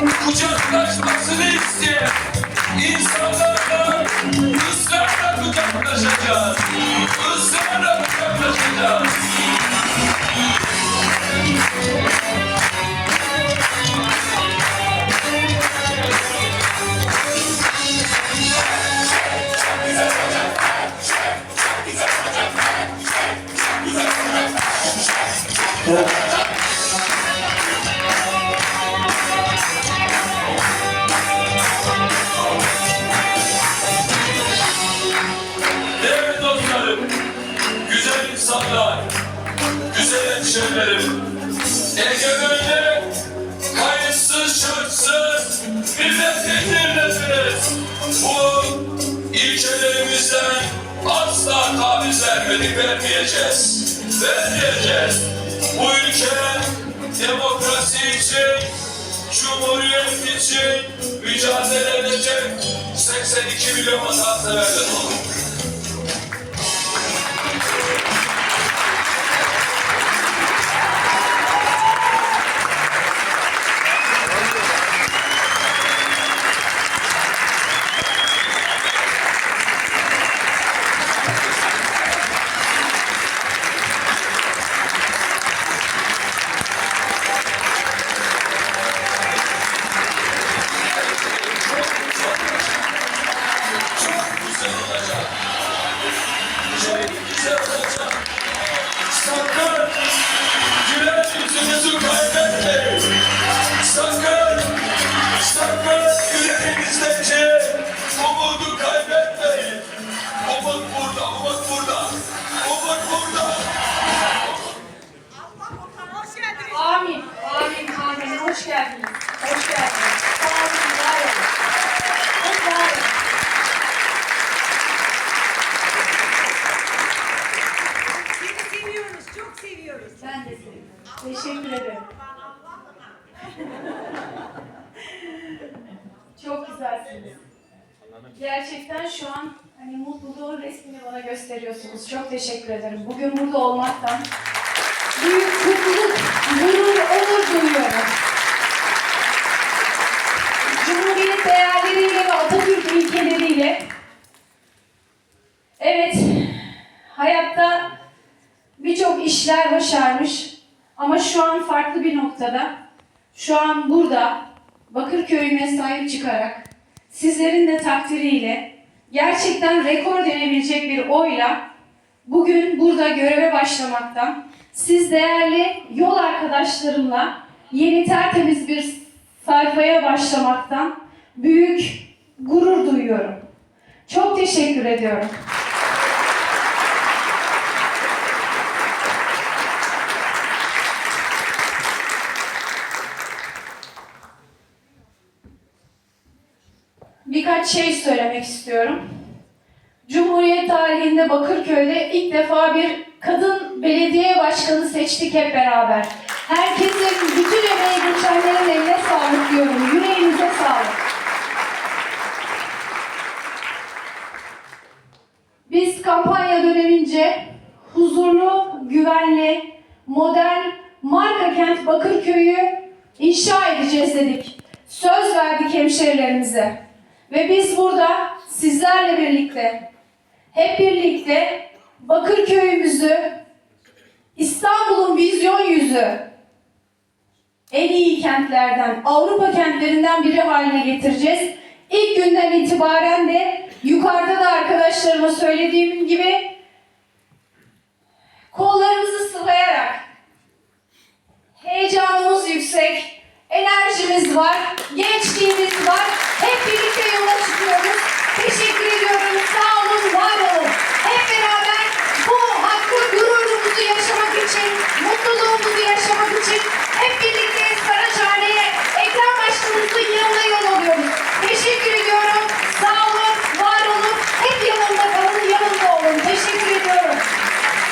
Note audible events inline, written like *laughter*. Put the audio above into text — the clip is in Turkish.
kucaklaşmasını isteyen insanlarla ısrarla kucaklaşacağız. Israrla kucaklaşacağız. Değerli güzel hemşehrilerim, Egemen'de kayıtsız şartsız milletvekilindesiniz. Bu ilkelerimizden asla taviz vermedik, vermeyeceğiz. Vermeyeceğiz. Bu ülke demokrasi için, cumhuriyet için mücadele edecek 82 milyon vatanseverle dolu. Ben de seni. Teşekkür ederim. *laughs* Çok güzelsiniz. Gerçekten şu an hani mutluluğun resmini bana gösteriyorsunuz. Çok teşekkür ederim. Bugün burada olmaktan büyük mutluluk, gurur, onur duyuyorum. Cumhuriyet değerleriyle ve Atatürk ilkeleriyle evet hayatta işler başarmış ama şu an farklı bir noktada. Şu an burada Bakırköy'üme sahip çıkarak sizlerin de takdiriyle gerçekten rekor denebilecek bir oyla bugün burada göreve başlamaktan siz değerli yol arkadaşlarımla yeni tertemiz bir sayfaya başlamaktan büyük gurur duyuyorum. Çok teşekkür ediyorum. Birkaç şey söylemek istiyorum. Cumhuriyet tarihinde Bakırköy'de ilk defa bir kadın belediye başkanı seçtik hep beraber. Herkesin, bütün emeği geçenlerin eline sağlık diyorum. Yüreğinize sağlık. Biz kampanya dönemince huzurlu, güvenli, modern, marka kent Bakırköy'ü inşa edeceğiz dedik. Söz verdik hemşerilerimize. Ve biz burada sizlerle birlikte, hep birlikte Bakırköy'ümüzü, İstanbul'un vizyon yüzü, en iyi kentlerden, Avrupa kentlerinden biri haline getireceğiz. İlk günden itibaren de yukarıda da arkadaşlarıma söylediğim gibi kollarımızı sıvayarak heyecanımız yüksek, enerjimiz var.